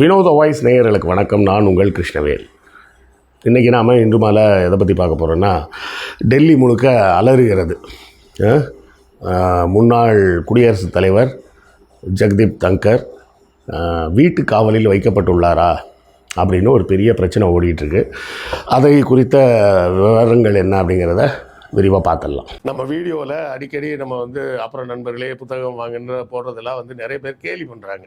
வினோத வாய்ஸ் நேயர்களுக்கு வணக்கம். நான் உங்கள் கிருஷ்ணவேல். இன்றைக்கி நாம் இன்று மாலை எதை பற்றி பார்க்க போகிறோன்னா டெல்லி முழுக்க அலறுகிறது. முன்னாள் குடியரசுத் தலைவர் ஜெகதீப் தங்கர் வீட்டு காவலில் வைக்கப்பட்டுள்ளாரா அப்படின்னு ஒரு பெரிய பிரச்சனை ஓடிட்டுருக்கு. அதை குறித்த விவரங்கள் என்ன அப்படிங்கிறத விரிவாக பார்த்துடலாம். நம்ம வீடியோவில் அடிக்கடி நம்ம வந்து அப்புறம் நண்பர்களே புத்தகம் வாங்குன்னு போடுறதெல்லாம் வந்து நிறைய பேர் கேலி பண்ணுறாங்க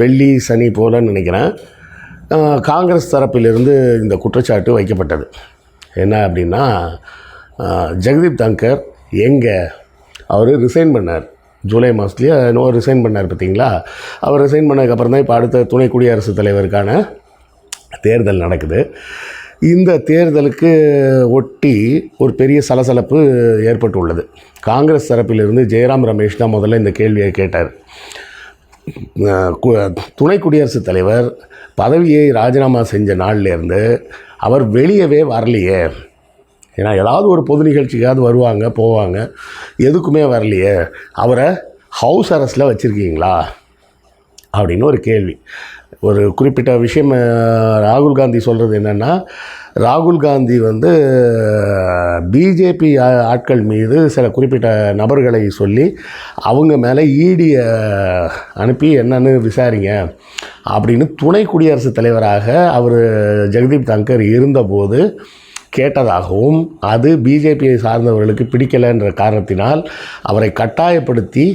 வெள்ளி சனி போல நினைக்கிறேன். காங்கிரஸ் தரப்பிலிருந்து இந்த குற்றச்சாட்டு வைக்கப்பட்டது. என்ன அப்படின்னா ஜெகதீப் தங்கர் எங்கே? அவர் ரிசைன் பண்ணார். ஜூலை மாதத்துலேயே நோ ரிசைன் பண்ணார் பார்த்தீங்களா? அவர் ரிசைன் பண்ணதுக்கப்புறம் தான் இப்போ அடுத்த துணை குடியரசுத் தலைவருக்கான தேர்தல் நடக்குது. இந்த தேர்தலுக்கு ஒட்டி ஒரு பெரிய சலசலப்பு ஏற்பட்டுள்ளது. காங்கிரஸ் தரப்பிலிருந்து ஜெயராம் ரமேஷ் தான் முதல்ல இந்த கேள்வியை கேட்டார். துணை குடியரசுத் தலைவர் பதவியை ராஜினாமா செஞ்ச நாள்லேருந்து அவர் வெளியவே வரலையே. ஏன்னா ஏதாவது ஒரு பொது நிகழ்ச்சிக்காவது வருவாங்க போவாங்க எதுக்குமே வரலையே. அவரை ஹவுஸ் அரெஸ்ட்டில் வச்சுருக்கீங்களா? அப்படின்னு ஒரு கேள்வி. ஒரு குறிப்பிட்ட விஷயம் ராகுல் காந்தி சொல்கிறது என்னென்னா ராகுல் காந்தி வந்து பிஜேபி ஆட்கள் மீது சில குறிப்பிட்ட நபர்களை சொல்லி அவங்க மேலே ஈடியை அனுப்பி என்னென்னு விசாரிங்க அப்படின்னு துணை குடியரசுத் தலைவராக அவர் ஜெகதீப் தங்கர் இருந்தபோது கேட்டதாகவும் அது பிஜேபியை சார்ந்தவர்களுக்கு பிடிக்கலைன்ற காரணத்தினால் அவரை கட்டாயப்படுத்தி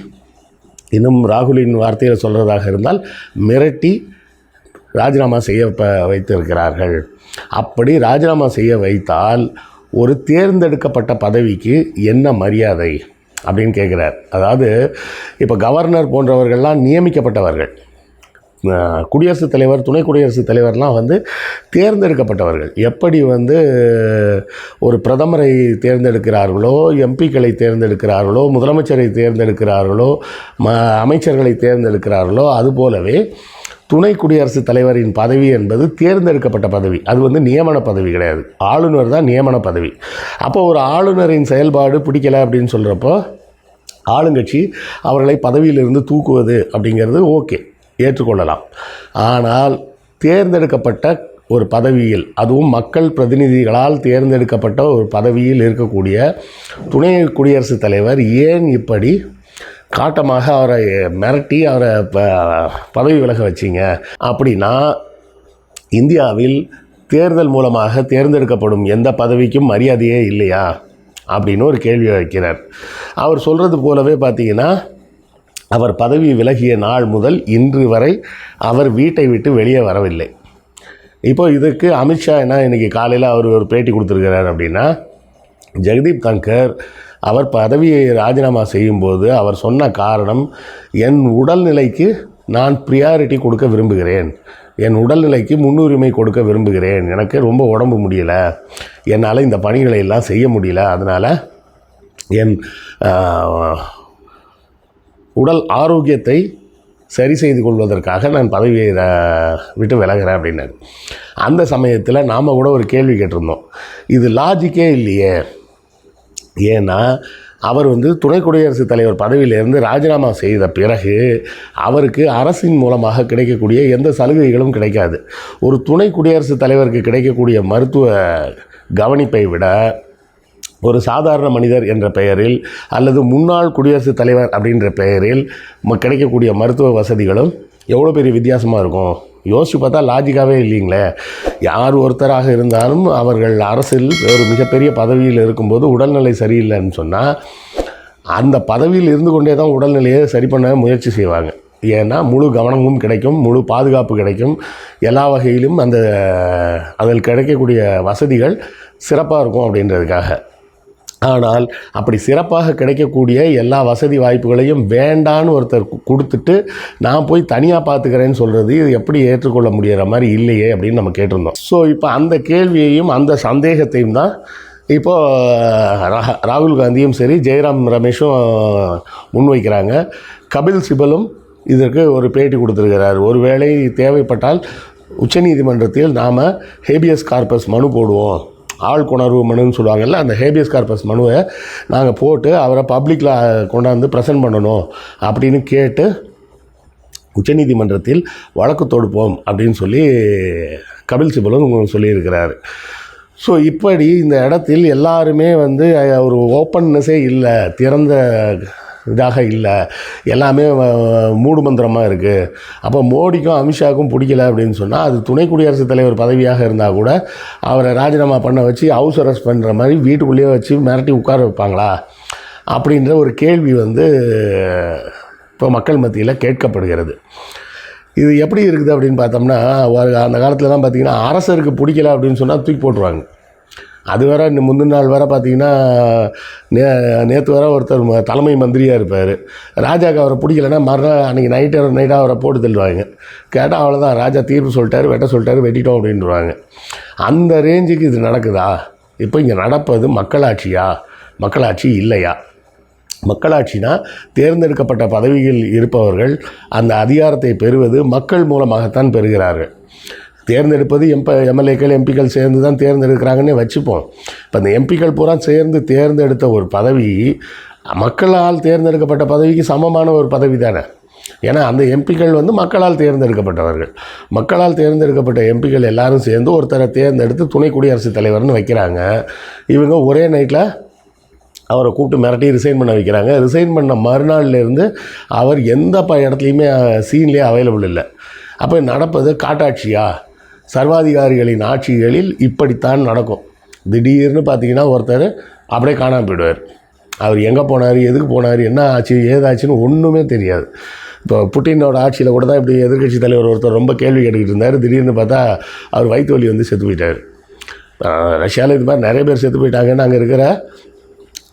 இன்னும் ராகுலின் வார்த்தையில் சொல்கிறதாக இருந்தால் மிரட்டி ராஜினாமா செய்ய வைத்திருக்கிறார்கள். அப்படி ராஜினாமா செய்ய வைத்தால் ஒரு தேர்ந்தெடுக்கப்பட்ட பதவிக்கு என்ன மரியாதை அப்படின்னு கேட்குறார். அதாவது இப்போ கவர்னர் போன்றவர்கள்லாம் நியமிக்கப்பட்டவர்கள். குடியரசுத் தலைவர் துணை குடியரசுத் தலைவர்லாம் வந்து தேர்ந்தெடுக்கப்பட்டவர்கள். எப்படி வந்து ஒரு பிரதமரை தேர்ந்தெடுக்கிறார்களோ எம்பிக்களை தேர்ந்தெடுக்கிறார்களோ முதலமைச்சரை தேர்ந்தெடுக்கிறார்களோ ம அமைச்சர்களை தேர்ந்தெடுக்கிறார்களோ அதுபோலவே துணை குடியரசுத் தலைவரின் பதவி என்பது தேர்ந்தெடுக்கப்பட்ட பதவி. அது வந்து நியமன பதவி கிடையாது. ஆளுநர் தான் நியமன பதவி. அப்போ ஒரு ஆளுநரின் செயல்பாடு பிடிக்கல அப்படின்னு சொல்கிறப்போ ஆளுங்கட்சி அவர்களை பதவியிலிருந்து தூக்குவது அப்படிங்கிறது ஓகே ஏற்றுக்கொள்ளலாம். ஆனால் தேர்ந்தெடுக்கப்பட்ட ஒரு பதவியில் அதுவும் மக்கள் பிரதிநிதிகளால் தேர்ந்தெடுக்கப்பட்ட ஒரு பதவியில் இருக்கக்கூடிய துணை குடியரசுத் தலைவர் ஏன் இப்படி காட்டமாக அவரை மிரட்டி அவரை ப- பதவி விலக வச்சிங்க. அப்படின்னா இந்தியாவில் தேர்தல் மூலமாக தேர்ந்தெடுக்கப்படும் எந்த பதவிக்கும் மரியாதையே இல்லையா? அப்படின்னு ஒரு கேள்வியை வைக்கிறார். அவர் சொல்கிறது போலவே பார்த்தீங்கன்னா அவர் பதவி விலகிய நாள் முதல் இன்று வரை அவர் வீட்டை விட்டு வெளியே வரவில்லை. இப்போ இதுக்கு அமித்ஷா என்ன இன்றைக்கி காலையில் அவர் ஒரு பேட்டி கொடுத்துருக்கிறார் அப்படின்னா ஜெகதீப் தங்கர் அவர் பதவியை ராஜினாமா செய்யும்போது அவர் சொன்ன காரணம் என் உடல்நிலைக்கு நான் ப்ரியாரிட்டி கொடுக்க விரும்புகிறேன். என் உடல்நிலைக்கு முன்னுரிமை கொடுக்க விரும்புகிறேன். எனக்கு ரொம்ப உடம்பு முடியல. என்னால் இந்த பணிகளை எல்லாம் செய்ய முடியல. அதனால் என் உடல் ஆரோக்கியத்தை சரி செய்து கொள்வதற்காக நான் பதவியை விட்டு விலகிறேன் அப்படின்னாரு. அந்த சமயத்தில் நாம் கூட ஒரு கேள்வி கேட்டிருந்தோம். இது லாஜிக்கே இல்லையே. ஏன்னா அவர் வந்து துணை குடியரசுத் தலைவர் பதவியிலிருந்து ராஜினாமா செய்த பிறகு அவருக்கு அரசின் மூலமாக கிடைக்கக்கூடிய எந்த சலுகைகளும் கிடைக்காது. ஒரு துணை குடியரசுத் தலைவருக்கு கிடைக்கக்கூடிய மருத்துவ கவனிப்பை விட ஒரு சாதாரண மனிதர் என்ற பெயரில் அல்லது முன்னாள் குடியரசுத் தலைவர் அப்படின்ற பெயரில் கிடைக்கக்கூடிய மருத்துவ வசதிகளும் எவ்வளோ பெரிய வித்தியாசமாக இருக்கும்? யோசிச்சு பார்த்தா லாஜிக்காகவே இல்லைங்களே. யார் ஒருத்தராக இருந்தாலும் அவர்கள் அரசில் ஒரு மிகப்பெரிய பதவியில் இருக்கும்போது உடல்நிலை சரியில்லைன்னு சொன்னால் அந்த பதவியில் இருந்து கொண்டே தான் உடல்நிலையை சரி பண்ண முயற்சி செய்வாங்க. ஏன்னா முழு கவனமும் கிடைக்கும் முழு பாதுகாப்பு கிடைக்கும். எல்லா வகையிலும் அந்த அதில் கிடைக்கக்கூடிய வசதிகள் சிறப்பாக இருக்கும் அப்படின்றதுக்காக. ஆனால் அப்படி சிறப்பாக கிடைக்கக்கூடிய எல்லா வசதி வாய்ப்புகளையும் வேண்டான்னு ஒருத்தர் கொடுத்துட்டு நான் போய் தனியாக பார்த்துக்கிறேன்னு சொல்கிறது இது எப்படி ஏற்றுக்கொள்ள முடியிற மாதிரி இல்லையே அப்படின்னு நம்ம கேட்டிருந்தோம். ஸோ இப்போ அந்த கேள்வியையும் அந்த சந்தேகத்தையும் தான் இப்போது ராகுல் காந்தியும் சரி ஜெயராம் ரமேஷும் முன்வைக்கிறாங்க கபில் சிபலும் இதற்கு ஒரு பேட்டி கொடுத்துருக்கிறார். ஒருவேளை தேவைப்பட்டால் உச்சநீதிமன்றத்தில் நாம் ஹேபியஸ் கார்பஸ் மனு போடுவோம். ஆள் கொணர்வு மனுன்னு சொல்லுவாங்கல்ல அந்த ஹேபியஸ் கார்பஸ் மனுவை நாங்கள் போட்டு அவரை பப்ளிக்கில் கொண்டாந்து ப்ரெசென்ட் பண்ணணும் அப்படின்னு கேட்டு உச்சநீதிமன்றத்தில் வழக்கு தொடுப்போம் அப்படின்னு சொல்லி கபில் சிபலும் சொல்லியிருக்கிறார். ஸோ இப்படி இந்த இடத்தில் எல்லாருமே வந்து ஒரு ஓப்பன்னஸே இல்லை திறந்த இதாக இல்லை. எல்லாமே மூடு மூடுமந்திரமாக இருக்குது அப்போ மோடிக்கும் அமித்ஷாவுக்கும் பிடிக்கல அப்படின்னு சொன்னால் அது துணை குடியரசுத் தலைவர் பதவியாக இருந்தால் கூட அவரை ராஜினாமா பண்ண வச்சு ஹவுஸ் அரெஸ்ட் பண்ணுற மாதிரி வீட்டுக்குள்ளேயே வச்சு மிரட்டி உட்கார வைப்பாங்களா? அப்படின்ற ஒரு கேள்வி வந்து இப்போ மக்கள் மத்தியில் கேட்கப்படுகிறது. இது எப்படி இருக்குது அப்படின்னு பார்த்தோம்னா அந்த காலத்துலலாம் பார்த்திங்கன்னா அரசருக்கு பிடிக்கல அப்படின்னு சொன்னால் தூக்கி போட்டுருவாங்க. அது வேற இன்னும் முந்தின நாள் வேற பார்த்தீங்கன்னா நே நேற்று வேற ஒருத்தர் தலைமை மந்திரியாக இருப்பார். ராஜாக்கு அவரை பிடிக்கலன்னா மறுநாள் அன்றைக்கி நைட்டு நைட்டாக அவரை போட்டு தள்ளுவாங்க. கேட்டால் அவ்வளோதான் ராஜா தீர்ப்பு சொல்லிட்டாரு வெட்ட சொல்லிட்டாரு வெட்டிட்டோம் அப்படின்றாங்க அந்த ரேஞ்சுக்கு இது நடக்குதா? இப்போ இங்கே நடப்பது மக்களாட்சியா? மக்களாட்சி இல்லையா? மக்களாட்சினா தேர்ந்தெடுக்கப்பட்ட பதவியில் இருப்பவர்கள் அந்த அதிகாரத்தை பெறுவது மக்கள் மூலமாகத்தான் பெறுகிறார்கள். தேர்ந்தெடுப்பது எம்ப எம்எல்ஏக்கள் எம்பிக்கள் சேர்ந்து தான் தேர்ந்தெடுக்கிறாங்கன்னே வச்சுப்போம். இப்போ அந்த எம்பிக்கள் பூரா சேர்ந்து தேர்ந்தெடுத்த ஒரு பதவி மக்களால் தேர்ந்தெடுக்கப்பட்ட பதவிக்கு சமமான ஒரு பதவி தானே. ஏன்னா அந்த எம்பிக்கள் வந்து மக்களால் தேர்ந்தெடுக்கப்பட்டவர்கள். மக்களால் தேர்ந்தெடுக்கப்பட்ட எம்பிக்கள் எல்லாரும் சேர்ந்து ஒருத்தரை தேர்ந்தெடுத்து துணை குடியரசுத் தலைவர்னு வைக்கிறாங்க. இவங்க ஒரே நைட்டில் அவரை கூப்பிட்டு மிரட்டி ரிசைன் பண்ண வைக்கிறாங்க. ரிசைன் பண்ண மறுநாள்லேருந்து அவர் எந்த ப இடத்துலையுமே சீன்லேயே அவைலபிள் இல்லை. அப்போ நடப்பது காட்டாட்சியா? சர்வாதிகாரிகளின் ஆட்சிகளில் இப்படித்தான் நடக்கும். திடீர்னு பார்த்தீங்கன்னா ஒருத்தர் அப்படியே காணாமல் போயிடுவார். அவர் எங்கே போனார் எதுக்கு போனார் என்ன ஆச்சு ஏதாச்சுன்னு ஒன்றுமே தெரியாது. இப்போ புட்டினோட ஆட்சியில் கூட தான் இப்படி எதிர்க்கட்சி தலைவர் ஒருத்தர் ரொம்ப கேள்வி கேட்டுக்கிட்டு இருந்தார். திடீர்னு பார்த்தா அவர் வயிற்று வலி வந்து செத்து போயிட்டார். ரஷ்யாவில் இது மாதிரி நிறைய பேர் செத்து போயிட்டாங்கன்னு அங்கே இருக்கிற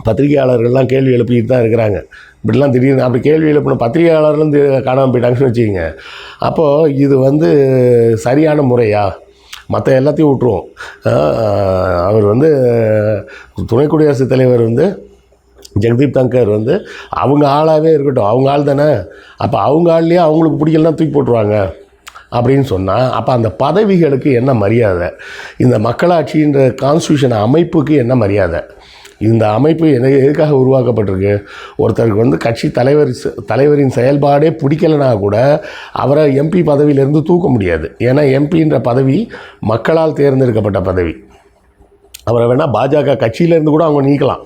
பத்திரிகையாளர்கள்லாம் கேள்வி எழுப்பிட்டு தான் இருக்கிறாங்க. இப்படிலாம் திடீர்னு அப்படி கேள்வி எழுப்பின பத்திரிகையாளர்களும் காணாமல் போயிட்டாங்கன்னு வச்சுக்கோங்க. அப்போது இது வந்து சரியான முறையா? மற்ற எல்லாத்தையும் விட்டுருவோம். அவர் வந்து துணை குடியரசுத் தலைவர் வந்து ஜெகதீப் தங்கர் வந்து அவங்க ஆளாகவே இருக்கட்டும். அவங்க ஆள் தானே? அப்போ அவங்க ஆள்லேயே அவங்களுக்கு பிடிக்கலாம் தூக்கி போட்டுருவாங்க அப்படின்னு சொன்னால் அப்போ அந்த பதவிகளுக்கு என்ன மரியாதை? இந்த மக்களாட்சின்ற கான்ஸ்டியூஷன் அமைப்புக்கு என்ன மரியாதை? இந்த அமைப்பு என எதுக்காக உருவாக்கப்பட்டிருக்கு? ஒருத்தருக்கு வந்து கட்சி தலைவர் தலைவரின் செயல்பாடே பிடிக்கலனா கூட அவரை எம்பி பதவியிலேருந்து தூக்க முடியாது. ஏன்னா எம்பின்ற பதவி மக்களால் தேர்ந்தெடுக்கப்பட்ட பதவி. அவரை வேணால் பாஜக கட்சியிலேருந்து கூட அவங்க நீக்கலாம்.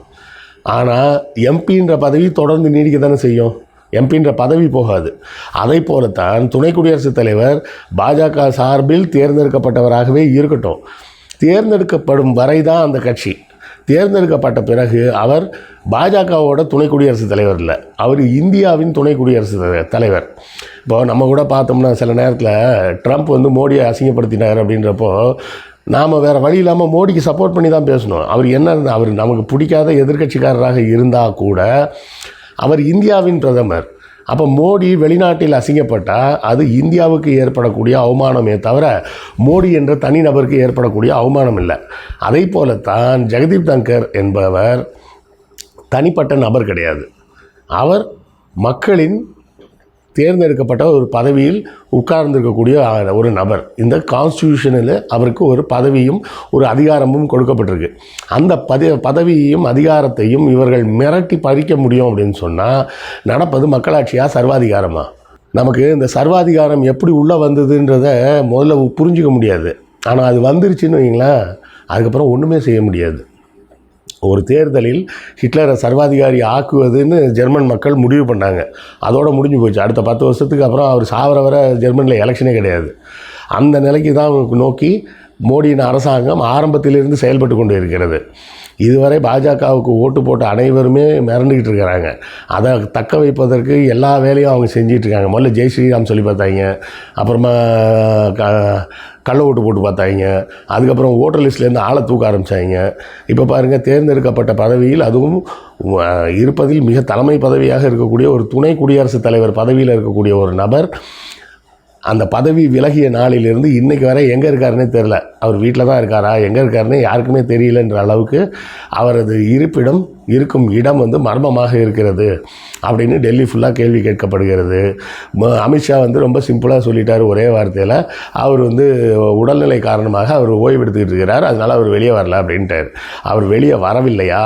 ஆனால் எம்பின்ற பதவி தொடர்ந்து நீடிக்க தானே செய்யும் எம்பின்ற பதவி போகாது. அதை போலத்தான் துணை குடியரசுத் தலைவர் பாஜக சார்பில் தேர்ந்தெடுக்கப்பட்டவராகவே இருக்கட்டும். தேர்ந்தெடுக்கப்படும் வரை தான் அந்த கட்சி. தேர்ந்தெடுக்கப்பட்ட பிறகு அவர் பாஜகவோட துணை குடியரசுத் தலைவர் இல்லை. அவர் இந்தியாவின் துணை குடியரசுத் தலை- தலைவர். இப்போ நம்ம கூட பார்த்தோம்னா சில நேரத்தில் ட்ரம்ப் வந்து மோடியை அசிங்கப்படுத்தினார் அப்படின்றப்போ நாம் வேறு வழி இல்லாமல் மோடிக்கு சப்போர்ட் பண்ணி தான் பேசணும். அவர் என்ன அவர் நமக்கு பிடிக்காத எதிர்க்கட்சிக்காரராக இருந்தால் கூட அவர் இந்தியாவின் பிரதமர் அப்போ மோடி வெளிநாட்டில் அசிங்கப்பட்டால் அது இந்தியாவுக்கு ஏற்படக்கூடிய அவமானமே தவிர மோடி என்ற தனிநபருக்கு ஏற்படக்கூடிய அவமானம் இல்லை. அதே போலத்தான் ஜெகதீப் தங்கர் என்பவர் தனிப்பட்ட நபர் கிடையாது. அவர் மக்களின் தேர்ந்தெடுக்கப்பட்ட ஒரு பதவியில் உட்கார்ந்திருக்கக்கூடிய ஒரு நபர். இந்த கான்ஸ்டியூஷனில் அவருக்கு ஒரு பதவியும் ஒரு அதிகாரமும் கொடுக்கப்பட்டிருக்கு. அந்த பதி பதவியையும் அதிகாரத்தையும் இவர்கள் மிரட்டி பறிக்க முடியும் அப்படின்னு சொன்னால் நடப்பது மக்களாட்சியாக சர்வாதிகாரமா? நமக்கு இந்த சர்வாதிகாரம் எப்படி உள்ளே வந்ததுன்றத முதல்ல புரிஞ்சிக்க முடியாது. ஆனால் அது வந்துருச்சுன்னு வைங்களேன் அதுக்கப்புறம் ஒன்றுமே செய்ய முடியாது. ஒரு தேர்தலில் ஹிட்லரை சர்வாதிகாரி ஆக்குவதுன்னு ஜெர்மன் மக்கள் முடிவு பண்ணாங்க. அதோடு முடிஞ்சு போச்சு. அடுத்த பத்து வருஷத்துக்கு அப்புறம் அவர் சாவர வர ஜெர்மனியில் எலெக்ஷனே கிடையாது. அந்த நிலைக்கு தான் நோக்கி மோடியின் அரசாங்கம் ஆரம்பத்திலிருந்து செயல்பட்டு கொண்டு இருக்கிறது. இதுவரை பாஜகவுக்கு ஓட்டு போட்ட அனைவருமே மிரண்டுக்கிட்டு இருக்கிறாங்க. அதை தக்க வைப்பதற்கு எல்லா வேலையும் அவங்க செஞ்சிட்டு இருக்காங்க. முதல்ல ஜெய் ஸ்ரீராம் சொல்லி பார்த்தாங்க. அப்புறமா க கள்ள ஓட்டு போட்டு பார்த்தாங்க. அதுக்கப்புறம் ஓட்டர் லிஸ்ட்லேருந்து ஆளை தூக்க ஆரம்பித்தாங்க இப்போ பாருங்கள் தேர்ந்தெடுக்கப்பட்ட பதவியில் அதுவும் இருப்பதில் மிக தலைமை பதவியாக இருக்கக்கூடிய ஒரு துணை குடியரசுத் தலைவர் பதவியில் இருக்கக்கூடிய ஒரு நபர் அந்த பதவி விலகிய நாளிலிருந்து இன்றைக்கி வரை எங்கே இருக்காருன்னே தெரில அவர் வீட்டில் தான் இருக்காரா? எங்கே இருக்காருன்னு யாருக்குமே தெரியலன்ற அளவுக்கு அவரது இருப்பிடம் இருக்கும் இடம் வந்து மர்மமாக இருக்கிறது அப்படின்னு டெல்லி ஃபுல்லாக கேள்வி கேட்கப்படுகிறது. அமித்ஷா வந்து ரொம்ப சிம்பிளாக சொல்லிட்டார் ஒரே வார்த்தையில். அவர் வந்து உடல்நிலை காரணமாக அவர் ஓய்வெடுத்துக்கிட்டு இருக்கிறார். அதனால் அவர் வெளியே வரல அப்படின்ட்டார். அவர் வெளியே வரவில்லையா?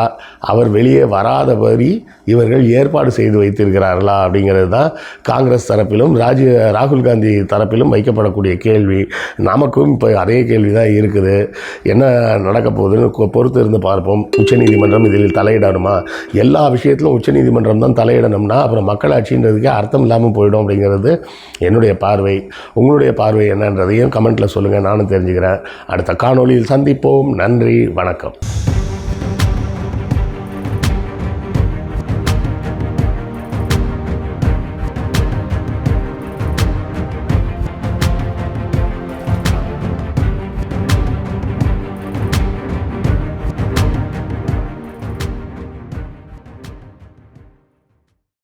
அவர் வெளியே வராதபடி இவர்கள் ஏற்பாடு செய்து வைத்திருக்கிறார்களா அப்படிங்கிறது தான் காங்கிரஸ் தரப்பிலும் ராஜீவ் ராகுல் காந்தி தரப்பிலும் வைக்கப்படக்கூடிய கேள்வி நமக்கும் இப்போ அதே கேள்வி தான் இருக்குது. என்ன நடக்க போகுதுன்னு கொ- பொறுத்து இருந்து பார்ப்போம். உச்சநீதிமன்றம் இதில் தலையிடணுமா? எல்லா விஷயத்திலும் உச்சநீதிமன்றம் தான் தலையிடணும்னா அப்புறம் மக்களாட்சின்றதுக்கே அர்த்தம் இல்லாமல் போயிடும் அப்படிங்கிறது என்னுடைய பார்வை. உங்களுடைய பார்வை என்னன்றதையும் கமெண்ட்டில் சொல்லுங்கள் நானும் தெரிஞ்சுக்கிறேன். அடுத்த காணொளியில் சந்திப்போம். நன்றி வணக்கம்.